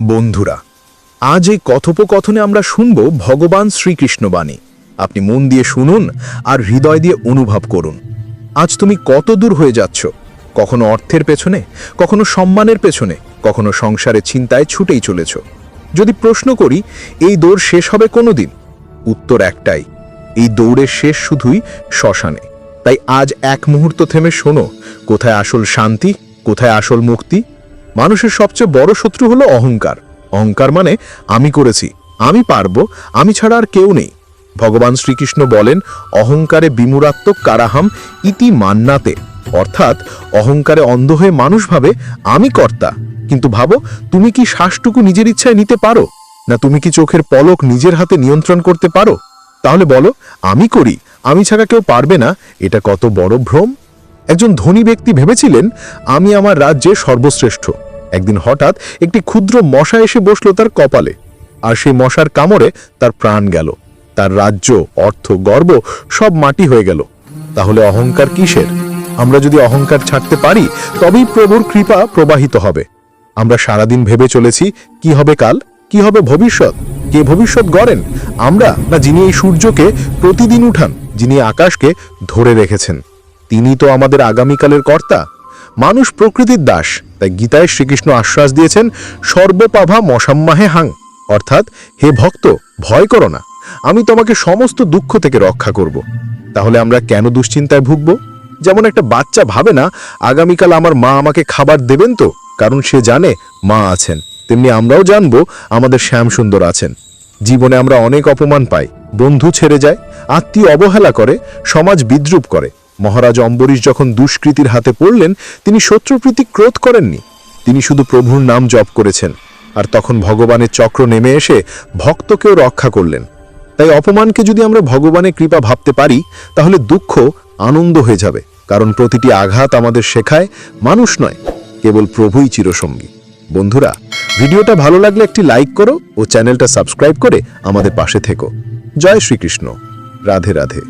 বন্ধুরা, আজ এই কথোপকথনে আমরা শুনব ভগবান শ্রীকৃষ্ণ বাণী। আপনি মন দিয়ে শুনুন আর হৃদয় দিয়ে অনুভব করুন। আজ তুমি কত দূর হয়ে যাচ্ছ? কখনো অর্থের পেছনে, কখনো সম্মানের পেছনে, কখনো সংসারের চিন্তায় ছুটেই চলেছ। যদি প্রশ্ন করি, এই দৌড় শেষ হবে কোনো দিন উত্তর একটাই, এই দৌড়ের শেষ শুধুই শ্মশানে। তাই আজ এক মুহূর্ত থেমে শোনো, কোথায় আসল শান্তি, কোথায় আসল মুক্তি মানুষের সবচেয়ে বড় শত্রু হলো অহংকার। অহংকার মানে আমি করেছি, আমি পারব, আমি ছাড়া আর কেউ নেই। ভগবান শ্রীকৃষ্ণ বলেন, অহংকারে বিমুরাত্মক কারাহাম ইতি মান্নাতে। অর্থাৎ, অহংকারে অন্ধ হয়ে মানুষ ভাবে, আমি কর্তা। কিন্তু ভাবো, তুমি কি শ্বাসটুকু নিজের ইচ্ছায় নিতে পারো? না তুমি কি চোখের পলক নিজের হাতে নিয়ন্ত্রণ করতে পারো? তাহলে বলো, আমি করি, আমি ছাড়া কেউ পারবে না, এটা কত বড় ভ্রম? একজন ধনী ব্যক্তি ভেবেছিলেন, আমি আমার রাজ্যে সর্বশ্রেষ্ঠ। একদিন হঠাৎ একটি ক্ষুদ্র মশা এসে বসল তার কপালে। আর সেই মশার কামড়ে তার প্রাণ গেল। তার রাজ্য, অর্থ, গর্ব সব মাটি হয়ে গেল। তাহলে অহংকার কিসের? আমরা যদি অহংকার ছাড়তে পারি, তবেই প্রভুর কৃপা প্রবাহিত হবে। আমরা সারাদিন ভেবে চলেছি, কি হবে কাল? কি হবে ভবিষ্যৎ? কে ভবিষ্যৎ গড়েন? আমরা না যিনি এই সূর্যকে প্রতিদিন উঠান, যিনি আকাশকে ধরে রেখেছেন? তিনি তো আমাদের আগামীকালের কর্তা। মানুষ প্রকৃতির দাস। তাই গীতায় শ্রীকৃষ্ণ আশ্বাস দিয়েছেন, সর্বপাভা মশাম্মাহে হাং। অর্থাৎ, হে ভক্ত, ভয় করো না। আমি তোমাকে সমস্ত দুঃখ থেকে রক্ষা করব। তাহলে আমরা কেন দুশ্চিন্তায় ভুগব? যেমন একটা বাচ্চা ভাবে না, আগামীকাল আমার মা আমাকে খাবার দেবেন তো? কারণ সে জানে মা আছেন। তেমনি আমরাও জানব আমাদের শ্যাম সুন্দর আছেন। জীবনে আমরা অনেক অপমান পাই। বন্ধু ছেড়ে যায়, আত্মীয় অবহেলা করে, সমাজ বিদ্রুপ করে। মহারাজ অম্বরীশ যখন দুষ্কৃতির হাতে পড়লেন, তিনি শত্রুপ্রীতি ক্রোধ করেননি। তিনি শুধু প্রভুর নাম জপ করেছেন, আর তখন ভগবানের চক্র নেমে এসে ভক্তকেও রক্ষা করলেন। তাই অপমানকে যদি আমরা ভগবানের কৃপা ভাবতে পারি, তাহলে দুঃখ আনন্দ হয়ে যাবে, কারণ প্রতিটি আঘাত আমাদের শেখায় মানুষ নয়, কেবল প্রভুই চিরসঙ্গী। বন্ধুরা, ভিডিওটা ভালো লাগলে একটি লাইক করো ও চ্যানেলটা সাবস্ক্রাইব করে আমাদের পাশে থেকো। জয় শ্রীকৃষ্ণ। রাধে রাধে।